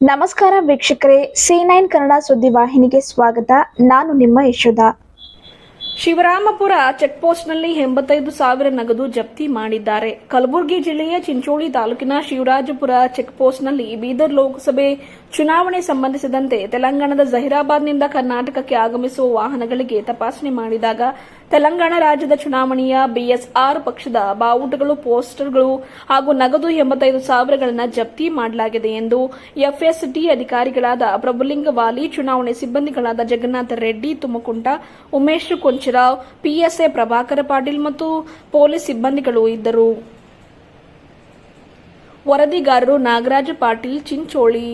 ನಮಸ್ಕಾರ ವೀಕ್ಷಕರೇ C nine Kannada ಸುದ್ದಿವಾಹಿನಿಗೆ ಸ್ವಾಗತ. ನಾನು ನಿಮ್ಮ ಯಶೋಧ. ಶಿವರಾಮಪುರ ಚೆಕ್ಪೋಸ್ಟ್ನಲ್ಲಿ ಎಂಬತ್ತೈದು ಸಾವಿರ ನಗದು ಜಪ್ತಿ ಮಾಡಿದ್ದಾರೆ. ಕಲಬುರಗಿ ಜಿಲ್ಲೆಯ ಚಿಂಚೋಳಿ ತಾಲೂಕಿನ ಶಿವರಾಜಪುರ ಚೆಕ್ಪೋಸ್ಟ್ನಲ್ಲಿ ಬೀದರ್ ಲೋಕಸಭೆ ಚುನಾವಣೆ ಸಂಬಂಧಿಸಿದಂತೆ ತೆಲಂಗಾಣದ ಜಹೀರಾಬಾದ್ನಿಂದ ಕರ್ನಾಟಕಕ್ಕೆ ಆಗಮಿಸುವ ವಾಹನಗಳಿಗೆ ತಪಾಸಣೆ ಮಾಡಿದಾಗ ತೆಲಂಗಾಣ ರಾಜ್ಯದ ಚುನಾವಣೆಯ ಬಿಎಸ್ಆರ್ ಪಕ್ಷದ ಬಾವುಟಗಳು, ಪೋಸ್ಟರ್ಗಳು ಹಾಗೂ ನಗದು ಎಂಬತ್ತೈದು ಸಾವಿರಗಳನ್ನು ಜಪ್ತಿ ಮಾಡಲಾಗಿದೆ ಎಂದು ಎಫ್ಎಸ್ಟಿ ಅಧಿಕಾರಿಗಳಾದ ಪ್ರಭುಲಿಂಗವಾಲಿ, ಚುನಾವಣೆ ಸಿಬ್ಬಂದಿಗಳಾದ ಜಗನ್ನಾಥ ರೆಡ್ಡಿ, ತುಮಕುಂಟ, ಉಮೇಶ್ ಕೊಂಚರಾವ್ ಪಿಎಸ್ಎ ಪ್ರಭಾಕರ ಪಾಟೀಲ್ ಮತ್ತು ಪೊಲೀಸ್ ಸಿಬ್ಬಂದಿಗಳು ಇದ್ದರು. ವರದಿಗಾರರು ನಾಗರಾಜ ಪಾಟೀಲ್ ಚಿಂಚೋಳಿ.